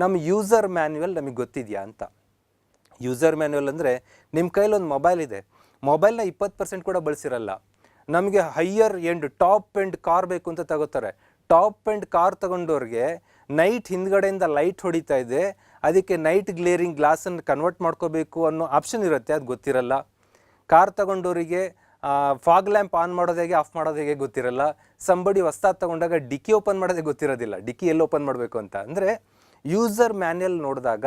ನಮ್ಮ user manual ನಮಗೆ ಗೊತ್ತಿದೆಯಾ ಅಂತ. ಯೂಸರ್ ಮ್ಯಾನ್ಯುವಲ್ ಅಂದರೆ ನಿಮ್ಮ ಕೈಲಿ ಒಂದು ಮೊಬೈಲ್ ಇದೆ ಮೊಬೈಲ್ನ ಇಪ್ಪತ್ತು ಪರ್ಸೆಂಟ್ ಕೂಡ ಬಳಸಿರಲ್ಲ. ನಮಗೆ higher end top end car ಬೇಕು ಅಂತ ತಗೋತಾರೆ. ಟಾಪ್ ಎಂಡ್ ಕಾರ್ ತಗೊಂಡವ್ರಿಗೆ ನೈಟ್ ಹಿಂದ್ಗಡೆಯಿಂದ ಲೈಟ್ ಹೊಡಿತಾ ಇದೆ. ಅದಕ್ಕೆ ನೈಟ್ ಗ್ಲೇರಿಂಗ್ ಗ್ಲಾಸನ್ನು ಕನ್ವರ್ಟ್ ಮಾಡ್ಕೋಬೇಕು ಅನ್ನೋ ಆಪ್ಷನ್ ಇರುತ್ತೆ, ಅದು ಗೊತ್ತಿರಲ್ಲ. ಕಾರ್ ತಗೊಂಡವರಿಗೆ ಫಾಗ್ ಲ್ಯಾಂಪ್ ಆನ್ ಮಾಡೋದು ಹೇಗೆ ಆಫ್ ಮಾಡೋದು ಹೇಗೆ ಗೊತ್ತಿರಲ್ಲ. ಸಂಬಡಿ ಹೊಸ್ತಾದ ತಗೊಂಡಾಗ ಡಿಕ್ಕಿ ಓಪನ್ ಮಾಡೋದೇ ಗೊತ್ತಿರೋದಿಲ್ಲ. ಡಿಕ್ಕಿ ಎಲ್ಲಿ ಓಪನ್ ಮಾಡಬೇಕು ಅಂತ. ಅಂದರೆ ಯೂಸರ್ ಮ್ಯಾನ್ಯಲ್ ನೋಡಿದಾಗ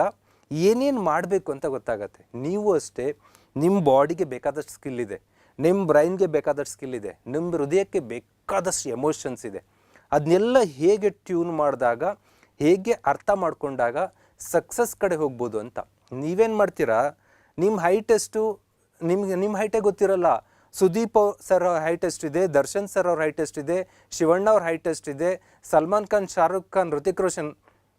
ಏನೇನು ಮಾಡಬೇಕು ಅಂತ ಗೊತ್ತಾಗತ್ತೆ. ನೀವು ಅಷ್ಟೇ ನಿಮ್ಮ ಬಾಡಿಗೆ ಬೇಕಾದಷ್ಟು ಸ್ಕಿಲ್ ಇದೆ. ನಿಮ್ಮ ಬ್ರೈನ್ಗೆ ಬೇಕಾದಷ್ಟು ಸ್ಕಿಲ್ ಇದೆ. ನಿಮ್ಮ ಹೃದಯಕ್ಕೆ ಬೇಕಾದಷ್ಟು ಎಮೋಷನ್ಸ್ ಇದೆ. ಅದನ್ನೆಲ್ಲ ಹೇಗೆ ಟ್ಯೂನ್ ಮಾಡಿದಾಗ, ಹೇಗೆ ಅರ್ಥ ಮಾಡಿಕೊಂಡಾಗ ಸಕ್ಸಸ್ ಕಡೆ ಹೋಗ್ಬೋದು ಅಂತ. ನೀವೇನು ಮಾಡ್ತೀರಾ? ನಿಮ್ಮ ಹೈಟ್ ಎಷ್ಟು? ನಿಮ್ಗೆ ನಿಮ್ಮ ಹೈಟೇ ಗೊತ್ತಿರಲ್ಲ. ಸುದೀಪ್ ಸರ್ ಅವ್ರ ಹೈಟ್ ಇದೆ ದರ್ಶನ್ ಸರ್ ಅವ್ರ ಹೈಟ್ ಇದೆ ಶಿವಣ್ಣ ಅವ್ರ ಹೈಟ್ ಇದೆ ಸಲ್ಮಾನ್ ಖಾನ್, ಶಾರುಖ್ ಖಾನ್, ಹೃತಿಕ್ ರೋಷನ್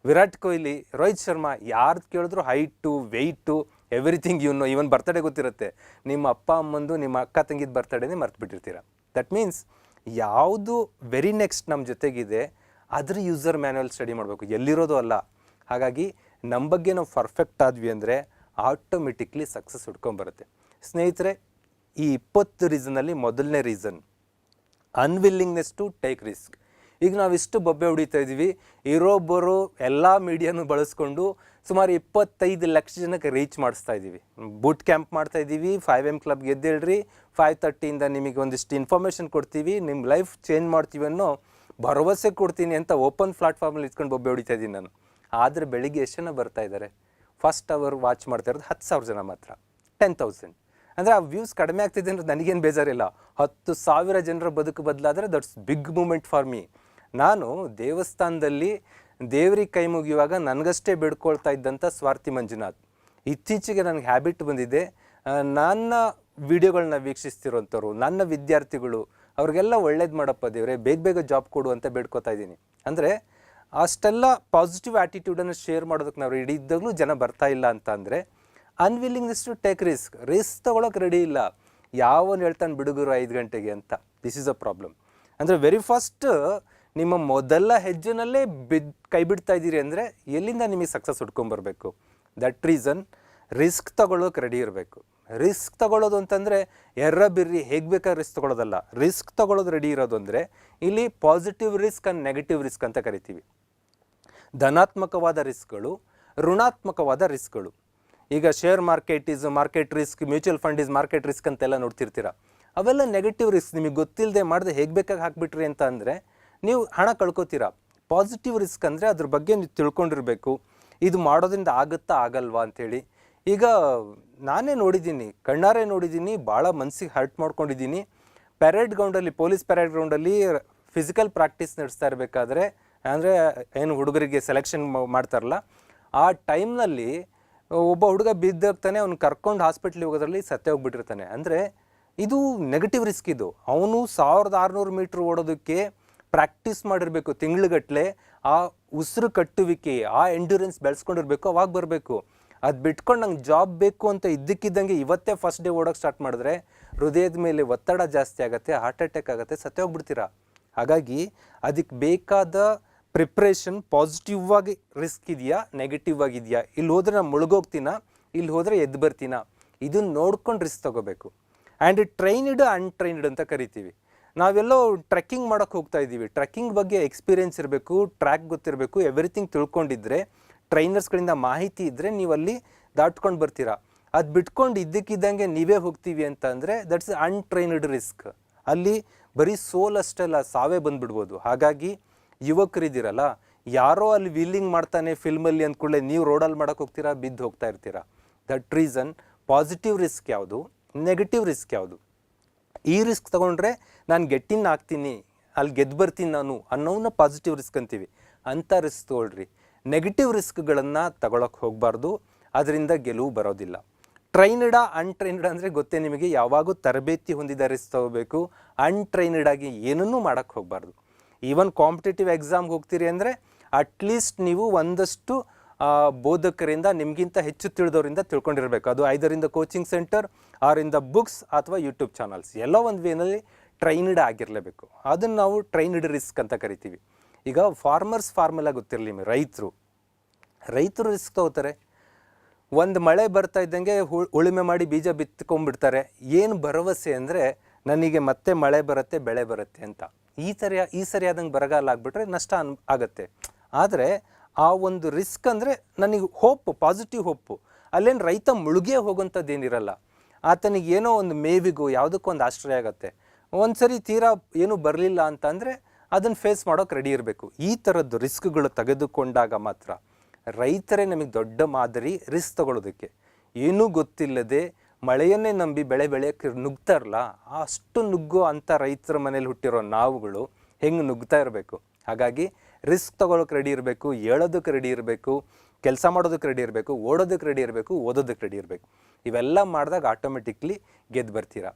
ವಿರಾಟ್ ಕೊಹ್ಲಿ, ರೋಹಿತ್ ಶರ್ಮಾ ಯಾರ್ದು ಕೇಳಿದ್ರು ಹೈಟು, ವೆಯ್ಟು, ಎವ್ರಿಥಿಂಗ್ ಇವನು ಇವನ್ ಬರ್ತಡೇ ಗೊತ್ತಿರುತ್ತೆ. ನಿಮ್ಮ ಅಪ್ಪ, ಅಮ್ಮಂದು, ನಿಮ್ಮ ಅಕ್ಕ, ತಂಗಿದ ಬರ್ತಡೇನೇ ಮರ್ತು ಬಿಟ್ಟಿರ್ತೀರ. ದಟ್ ಮೀನ್ಸ್ ಯಾವುದು ವೆರಿ ನೆಕ್ಸ್ಟ್ ನಮ್ಮ ಜೊತೆಗಿದೆ, ಅದ್ರ ಯೂಸರ್ ಮ್ಯಾನ್ಯಲ್ ಸ್ಟಡಿ ಮಾಡಬೇಕು. ಎಲ್ಲಿರೋದು ಅಲ್ಲ. ಹಾಗಾಗಿ ನಮ್ಮ ಬಗ್ಗೆ ನಾವು ಪರ್ಫೆಕ್ಟ್ ಆದ್ವಿ ಅಂದರೆ ಆಟೋಮೆಟಿಕ್ಲಿ ಸಕ್ಸಸ್ ಹುಡ್ಕೊಂಬರುತ್ತೆ. ಸ್ನೇಹಿತರೆ, ಈ ಇಪ್ಪತ್ತು ರೀಸನಲ್ಲಿ ಮೊದಲನೇ reason unwillingness to take risk ಈಗ ನಾವು ಇಷ್ಟು ಬೊಬ್ಬೆ ಹೊಡಿತಾ ಇದ್ದೀವಿ ಇರೋಬ್ಬರು ಎಲ್ಲ ಮೀಡಿಯಾನು ಬಳಸ್ಕೊಂಡು ಸುಮಾರು ಇಪ್ಪತ್ತೈದು ಲಕ್ಷ ಜನಕ್ಕೆ ರೀಚ್ ಮಾಡಿಸ್ತಾ ಇದ್ದೀವಿ ಬೂಟ್ ಕ್ಯಾಂಪ್ ಮಾಡ್ತಾ ಇದ್ದೀವಿ ಫೈವ್ ಎಂ ಕ್ಲಬ್ ಗೆದ್ದೇಳ್ರಿ ಫೈವ್ ತರ್ಟಿಯಿಂದ ನಿಮಗೆ ಒಂದಿಷ್ಟು ಇನ್ಫಾರ್ಮೇಷನ್ ಕೊಡ್ತೀವಿ. ನಿಮ್ಮ ಲೈಫ್ ಚೇಂಜ್ ಮಾಡ್ತೀವಿ ಅನ್ನೋ ಭರವಸೆ ಕೊಡ್ತೀನಿ ಅಂತ ಓಪನ್ ಪ್ಲಾಟ್ಫಾರ್ಮಲ್ಲಿ ಇಟ್ಕೊಂಡು ಬೊಬ್ಬೆ ಹೊಡಿತಾ ಇದ್ದೀನಿ ನಾನು. ಆದರೆ ಬೆಳಿಗ್ಗೆ ಎಷ್ಟು ಜನ ಬರ್ತಾ ಇದ್ದಾರೆ ಫಸ್ಟ್ ಅವರ್ ವಾಚ್ ಮಾಡ್ತಾ ಇರೋದು ಹತ್ತು ಸಾವಿರ ಜನ ಮಾತ್ರ. ಟೆನ್ ತೌಸಂಡ್ ಅಂದರೆ ಆ ವ್ಯೂಸ್ ಕಡಿಮೆ ಆಗ್ತಿದೆ ಅಂದರೆ ನನಗೇನು ಬೇಜಾರಿಲ್ಲ. ಹತ್ತು ಸಾವಿರ ಜನರ ಬದುಕು ಬದಲಾದರೆ that's big moment for me ನಾನು ದೇವಸ್ಥಾನದಲ್ಲಿ ದೇವ್ರಿಗೆ ಕೈ ಮುಗಿಯುವಾಗ ನನಗಷ್ಟೇ ಬಿಡ್ಕೊಳ್ತಾ ಇದ್ದಂಥ ಸ್ವಾರ್ಥಿ ಮಂಜುನಾಥ್. ಇತ್ತೀಚೆಗೆ ನನಗೆ ಹ್ಯಾಬಿಟ್ ಬಂದಿದೆ ನನ್ನ ವಿಡಿಯೋಗಳನ್ನ ವೀಕ್ಷಿಸ್ತಿರೋಂಥವ್ರು, ನನ್ನ ವಿದ್ಯಾರ್ಥಿಗಳು, ಅವ್ರಿಗೆಲ್ಲ ಒಳ್ಳೇದು ಮಾಡಪ್ಪ ದೇವ್ರೆ, ಬೇಗ ಬೇಗ ಜಾಬ್ ಕೊಡು ಅಂತ ಬೇಡ್ಕೊತಾ ಇದ್ದೀನಿ. ಅಂದರೆ, ಅಷ್ಟೆಲ್ಲ ಪಾಸಿಟಿವ್ ಆ್ಯಟಿಟ್ಯೂಡನ್ನು ಶೇರ್ ಮಾಡೋದಕ್ಕೆ ನಾವು ರೆಡಿ ಇದ್ದಾಗಲೂ ಜನ ಬರ್ತಾ ಇಲ್ಲ ಅಂತ ಅಂದರೆ unwillingness to take risk risk ತೊಗೊಳಕ್ಕೆ ರೆಡಿ ಇಲ್ಲ. ಯಾವನು ಹೇಳ್ತಾನೆ, ಬಿಡುಗರು ಐದು ಗಂಟೆಗೆ ಅಂತ. ದಿಸ್ ಇಸ್ ಅ ಪ್ರಾಬ್ಲಮ್ ಅಂದರೆ ವೆರಿ ಫಸ್ಟ್ ನಿಮ್ಮ ಮೊದಲ ಹೆಜ್ಜೆನಲ್ಲೇ ಬಿದ್ ಕೈ ಬಿಡ್ತಾ ಇದ್ದೀರಿ ಅಂದರೆ ಎಲ್ಲಿಂದ ನಿಮಗೆ ಸಕ್ಸಸ್ ಹುಡ್ಕೊಂಬರ್ಬೇಕು ದಟ್ ರೀಸನ್ ರಿಸ್ಕ್ ತಗೊಳ್ಳೋಕೆ ರೆಡಿ ಇರಬೇಕು. ರಿಸ್ಕ್ ತಗೊಳ್ಳೋದು ಅಂತಂದರೆ ಎರ್ರ ಬಿರ್ರಿ ಹೇಗೆ ಬೇಕಾದ್ರೆ ರಿಸ್ಕ್ ತಗೊಳ್ಳೋದಲ್ಲ. ರಿಸ್ಕ್ ತಗೊಳ್ಳೋದು ರೆಡಿ ಇರೋದು ಅಂದರೆ ಇಲ್ಲಿ positive risk and negative risk ಅಂತ ಕರಿತೀವಿ. ಧನಾತ್ಮಕವಾದ ರಿಸ್ಕ್ಗಳು ಋಣಾತ್ಮಕವಾದ ರಿಸ್ಕ್ಗಳು ಈಗ share market is market risk mutual fund is market risk ಅಂತೆಲ್ಲ ನೋಡ್ತಿರ್ತೀರ? ಅವೆಲ್ಲ ನೆಗೆಟಿವ್ ರಿಸ್ಕ್ ನಿಮಗೆ ಗೊತ್ತಿಲ್ಲದೆ ಮಾಡಿದೆ ಹೇಗೆ ಬೇಕಾಗಿ ಹಾಕ್ಬಿಟ್ರಿ ಅಂತ ಅಂದರೆ ನೀವು ಹಣ ಕಳ್ಕೊತೀರಾ? ಪಾಸಿಟಿವ್ ರಿಸ್ಕ್ ಅಂದರೆ ಅದ್ರ ಬಗ್ಗೆ ನೀವು ತಿಳ್ಕೊಂಡಿರಬೇಕು. ಇದು ಮಾಡೋದ್ರಿಂದ ಆಗುತ್ತಾ ಆಗಲ್ವಾ ಅಂಥೇಳಿ ಈಗ ನಾನೇ ನೋಡಿದ್ದೀನಿ, ಕಣ್ಣಾರೆ ನೋಡಿದ್ದೀನಿ, ಭಾಳ ಮನಸ್ಸಿಗೆ ಹರ್ಟ್ ಮಾಡ್ಕೊಂಡಿದ್ದೀನಿ. ಪ್ಯಾರೇಡ್ ಗ್ರೌಂಡಲ್ಲಿ ಪೊಲೀಸ್ ಪ್ಯಾರೇಡ್ ಗ್ರೌಂಡಲ್ಲಿ ಫಿಸಿಕಲ್ ಪ್ರಾಕ್ಟೀಸ್ ನಡೆಸ್ತಾ ಇರಬೇಕಾದ್ರೆ, ಅಂದರೆ ಏನು ಹುಡುಗರಿಗೆ ಸೆಲೆಕ್ಷನ್ ಮಾಡ್ತಾರಲ್ಲ, ಆ ಟೈಮ್ನಲ್ಲಿ ಒಬ್ಬ ಹುಡುಗ ಬಿದ್ದಿರ್ತಾನೆ ಅವ್ನು ಕರ್ಕೊಂಡು ಹಾಸ್ಪಿಟ್ಲಿಗೆ ಹೋಗೋದ್ರಲ್ಲಿ ಸತ್ತೇ ಹೋಗ್ಬಿಟ್ಟಿರ್ತಾನೆ. ಅಂದರೆ ಇದು ನೆಗೆಟಿವ್ ರಿಸ್ಕ್ ಇದು. ಅವನು ಸಾವಿರದ ಆರುನೂರು ಮೀಟ್ರ್ ಓಡೋದಕ್ಕೆ ಪ್ರಾಕ್ಟೀಸ್ ಮಾಡಿರಬೇಕು ತಿಂಗ್ಳುಗಟ್ಟಲೆ ಆ ಉಸಿರು ಕಟ್ಟುವಿಕೆ, ಆ ಎಂಡ್ಯೂರೆನ್ಸ್ ಬೆಳೆಸ್ಕೊಂಡಿರ್ಬೇಕು, ಅವಾಗ ಬರಬೇಕು. ಅದು ಬಿಟ್ಕೊಂಡು ನಂಗೆ ಜಾಬ್ ಬೇಕು ಅಂತ ಇದ್ದಕ್ಕಿದ್ದಂಗೆ ಇವತ್ತೇ ಫಸ್ಟ್ ಡೇ ಓಡೋಕೆ ಸ್ಟಾರ್ಟ್ ಮಾಡಿದ್ರೆ ಹೃದಯದ ಮೇಲೆ ಒತ್ತಡ ಜಾಸ್ತಿ ಆಗುತ್ತೆ ಹಾರ್ಟ್ ಅಟ್ಯಾಕ್ ಆಗುತ್ತೆ ಸತ್ತೇ ಹೋಗ್ಬಿಡ್ತೀರಾ? ಹಾಗಾಗಿ ಅದಕ್ಕೆ ಬೇಕಾದ ಪ್ರಿಪ್ರೇಷನ್ ಪಾಸಿಟಿವ್ ಆಗಿ ರಿಸ್ಕ್ ಇದೆಯಾ ನೆಗೆಟಿವ್ ಆಗಿದೆಯಾ ಇಲ್ಲಿ ಹೋದ್ರೆ ನಾನು ಮುಳುಗೋಗ್ತೀನ? ಇಲ್ಲಿ ಹೋದರೆ ಎದ್ದು ಬರ್ತೀನ? ಇದನ್ನು ನೋಡ್ಕೊಂಡು ರಿಸ್ಕ್ ತಗೋಬೇಕು. ಆ್ಯಂಡ್ ಟ್ರೈನ್ಡ್ ಅನ್ಟ್ರೈನ್ಡ್ ಅಂತ ಕರಿತೀವಿ. ನಾವೆಲ್ಲೋ ಟ್ರೆಕ್ಕಿಂಗ್ ಮಾಡೋಕ್ಕೆ ಹೋಗ್ತಾ ಇದ್ದೀವಿ ಟ್ರೆಕ್ಕಿಂಗ್ ಬಗ್ಗೆ ಎಕ್ಸ್ಪೀರಿಯನ್ಸ್ ಇರಬೇಕು, ಟ್ರ್ಯಾಕ್ ಗೊತ್ತಿರಬೇಕು, ಎವ್ರಿಥಿಂಗ್ ತಿಳ್ಕೊಂಡಿದ್ರೆ, ಟ್ರೈನರ್ಸ್ಗಳಿಂದ ಮಾಹಿತಿ ಇದ್ದರೆ ನೀವು ಅಲ್ಲಿ ದಾಟ್ಕೊಂಡು ಬರ್ತೀರಾ. ಅದು ಬಿಟ್ಕೊಂಡು ಇದ್ದಕ್ಕಿದ್ದಂಗೆ ನೀವೇ ಹೋಗ್ತೀವಿ ಅಂತ ಅಂದರೆ ದಟ್ಸ್ ಅನ್ಟ್ರೈನ್ಡ್ ರಿಸ್ಕ್. ಅಲ್ಲಿ ಬರೀ ಸೋಲ್ ಅಷ್ಟೆಲ್ಲ ಸಾವೇ ಬಂದುಬಿಡ್ಬೋದು. ಹಾಗಾಗಿ ಯುವಕರಿದ್ದೀರಲ್ಲ, ಯಾರೋ ಅಲ್ಲಿ ವೀಲಿಂಗ್ ಮಾಡ್ತಾನೆ ಫಿಲ್ಮಲ್ಲಿ ಅಂದ್ಕೊಳ್ಳೆ ನೀವು ರೋಡಲ್ಲಿ ಮಾಡೋಕ್ಕೆ ಹೋಗ್ತೀರಾ, ಬಿದ್ದು ಹೋಗ್ತಾ ಇರ್ತೀರಾ. ದಟ್ ರೀಸನ್, ಪಾಸಿಟಿವ್ ರಿಸ್ಕ್ ಯಾವುದು, ನೆಗೆಟಿವ್ ರಿಸ್ಕ್ ಯಾವುದು? ಈ ರಿಸ್ಕ್ ತಗೊಂಡ್ರೆ ನಾನು ಗೆಟ್ಟಿನ್ ಆಗ್ತೀನಿ ಅಲ್ಲಿ ಗೆದ್ದು ಬರ್ತೀನಿ ನಾನು ಅನ್ನೋನ ಪಾಸಿಟಿವ್ ರಿಸ್ಕ್ ಅಂತೀವಿ. ಅಂಥ ರಿಸ್ಕ್ ತೊಗೊಳ್ರಿ. ನೆಗೆಟಿವ್ ರಿಸ್ಕ್ಗಳನ್ನು ತಗೊಳಕ್ಕೆ ಹೋಗಬಾರ್ದು. ಅದರಿಂದ ಗೆಲುವು ಬರೋದಿಲ್ಲ. ಟ್ರೈನ್ಡ ಅನ್ಟ್ರೈನ್ಡ್ ಅಂದರೆ ಗೊತ್ತೇ ನಿಮಗೆ ಯಾವಾಗೂ ತರಬೇತಿ ಹೊಂದಿದ ರಿಸ್ಕ್ ತಗೋಬೇಕು. ಅನ್ಟ್ರೈನ್ಡ್ ಆಗಿ ಏನನ್ನೂ ಮಾಡೋಕ್ಕೆ ಹೋಗಬಾರ್ದು. ಈವನ್ ಕಾಂಪಿಟೇಟಿವ್ ಎಕ್ಸಾಮ್ಗೆ ಹೋಗ್ತೀರಿ ಅಂದರೆ ಅಟ್ಲೀಸ್ಟ್ ನೀವು ಒಂದಷ್ಟು ಬೋಧಕರಿಂದ ನಿಮಗಿಂತ ಹೆಚ್ಚು ತಿಳಿದವರಿಂದ ತಿಳ್ಕೊಂಡಿರಬೇಕು. ಅದು ಐದರಿಂದ ಕೋಚಿಂಗ್ ಸೆಂಟರ್ ಆರಿಂದ ಬುಕ್ಸ್ ಅಥವಾ ಯೂಟ್ಯೂಬ್ ಚಾನಲ್ಸ್ ಎಲ್ಲ ಒಂದು ವೇನಲ್ಲಿ ಟ್ರೈನ್ಡ್ ಆಗಿರಲೇಬೇಕು. ಅದನ್ನು ನಾವು ಟ್ರೈನ್ಡ್ ರಿಸ್ಕ್ ಅಂತ ಕರಿತೀವಿ. ಈಗ ಫಾರ್ಮರ್ಸ್ ಫಾರ್ಮುಲಾ ಗೊತ್ತಿರಲಿ ನಿಮಗೆ, ರೈತರು. ರೈತರು ರಿಸ್ಕ್ ತಗೋತಾರೆ. ಒಂದು ಮಳೆ ಬರ್ತಾ ಇದ್ದಂಗೆ ಉಳುಮೆ ಮಾಡಿ ಬೀಜ ಬಿತ್ಕೊಂಡ್ಬಿಡ್ತಾರೆ. ಏನು ಭರವಸೆ ಅಂದರೆ ನನಗೆ ಮತ್ತೆ ಮಳೆ ಬರುತ್ತೆ, ಬೆಳೆ ಬರುತ್ತೆ ಅಂತ. ಈ ಸರಿ ಈ ಸರಿಯಾದಂಗೆ ಬರಗಾಲ ಆಗಿಬಿಟ್ರೆ ನಷ್ಟ ಅನ್, ಆಗತ್ತೆ. ಆದರೆ ಆ ಒಂದು ರಿಸ್ಕ್ ಅಂದರೆ ನನಗೆ ಹೋಪ್ ಪಾಸಿಟಿವ್ ಹೋಪ್ ಅಲ್ಲೇನು ರೈತ ಮುಳುಗೇ ಹೋಗೋಂಥದ್ದು ಏನಿರಲ್ಲ ಆತನಿಗೆ ಏನೋ ಒಂದು ಮೇವಿಗೂ ಯಾವುದಕ್ಕೂ ಒಂದು ಆಶ್ರಯ ಒಂದು ಸರಿ ತೀರಾ ಏನೂ ಬರಲಿಲ್ಲ ಅಂತ ಅಂದರೆ ಅದನ್ನು ಫೇಸ್ ಮಾಡೋಕೆ ರೆಡಿ ಇರಬೇಕು. ಈ ಥರದ್ದು ರಿಸ್ಕ್ಗಳು ತೆಗೆದುಕೊಂಡಾಗ ಮಾತ್ರ ರೈತರೇ ನಮಗೆ ದೊಡ್ಡ ಮಾದರಿ ರಿಸ್ಕ್ ತಗೊಳ್ಳೋದಕ್ಕೆ. ಏನೂ ಗೊತ್ತಿಲ್ಲದೆ ಮಳೆಯನ್ನೇ ನಂಬಿ ಬೆಳೆ ಬೆಳೆಯೋಕ್ಕೆ ನುಗ್ತಾರಲ್ಲ ಅಷ್ಟು ನುಗ್ಗೋ ಅಂಥ ರೈತರ ಮನೇಲಿ ಹುಟ್ಟಿರೋ ನಾವುಗಳು ಹೆಂಗೆ ನುಗ್ತಾ ಇರಬೇಕು? ಹಾಗಾಗಿ ರಿಸ್ಕ್ ತಗೊಳ್ಳೋಕೆ ರೆಡಿ ಇರಬೇಕು, ಹೇಳೋದಕ್ಕೆ ರೆಡಿ ಇರಬೇಕು, ಕೆಲಸ ಮಾಡೋದಕ್ಕೆ ರೆಡಿ ಇರಬೇಕು, ಓಡೋದಕ್ಕೆ ರೆಡಿ ಇರಬೇಕು, ಓದೋದಕ್ಕೆ ರೆಡಿ ಇರಬೇಕು. ಇವೆಲ್ಲ ಮಾಡಿದಾಗ ಆಟೋಮೆಟಿಕ್ಲಿ ಗೆದ್ದು ಬರ್ತೀರಾ?